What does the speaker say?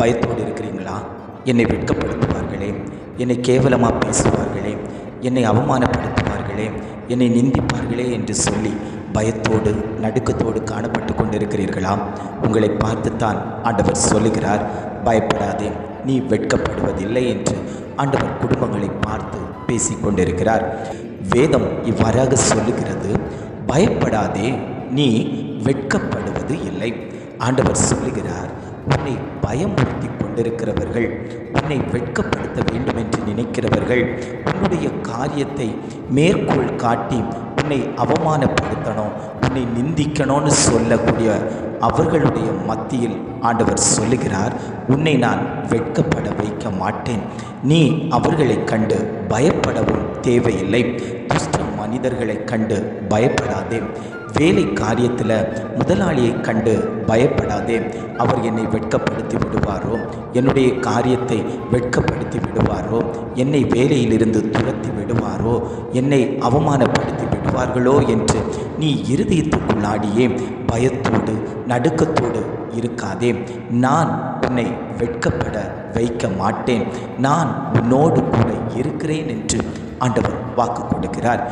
பயத்தோடு இருக்கிறீங்களா என்னை வெட்கப்படுத்துவார்களே என்னை கேவலமாக பேசுவார்களே என்னை அவமானப்படுத்துவார்களே என்னை நிந்திப்பார்களே என்று சொல்லி பயத்தோடு நடுக்கத்தோடு காணப்பட்டு கொண்டிருக்கிறீர்களா? உங்களை பார்த்துத்தான் ஆண்டவர் சொல்லுகிறார் பயப்படாதே நீ வெட்கப்படுவதில்லை என்று ஆண்டவர் குடும்பங்களை பார்த்து பேசி கொண்டிருக்கிறார். வேதம் இவ்வாறாக சொல்லுகிறது பயப்படாதே நீ வெட்கப்படுவது இல்லை. ஆண்டவர் சொல்லுகிறார் உன்னை பயமுறுத்தி கொண்டிருக்கிறவர்கள் உன்னை வெட்கப்படுத்த வேண்டும் என்று நினைக்கிறவர்கள் உன்னுடைய காரியத்தை மேற்கோள் காட்டி உன்னை அவமானப்படுத்தணும் உன்னை நிந்திக்கணும்னு சொல்லக்கூடிய அவர்களுடைய மத்தியில் ஆண்டவர் சொல்லுகிறார் உன்னை நான் வெட்கப்பட வைக்க மாட்டேன். நீ அவர்களை கண்டு பயப்படவும் தேவையில்லை. மனிதர்களை கண்டு பயப்படாதே. வேலை காரியத்தில் முதலாளியை கண்டு பயப்படாதே. அவர் என்னை வெட்கப்படுத்தி விடுவாரோ? என்னுடைய காரியத்தை வெட்கப்படுத்தி விடுவாரோ? என்னை வேலையிலிருந்து துரத்தி விடுவாரோ? என்னை அவமானப்படுத்தி விடுவார்களோ என்று நீ இருதயத்துக்குள்ளாடியே பயத்தோடு நடுக்கத்தோடு இருக்காதே. நான் உன்னை வெட்கப்பட வைக்க மாட்டேன். நான் உன்னோடு கூட இருக்கிறேன் என்று ஆண்டவர் வாக்கு கொடுக்கிறார்.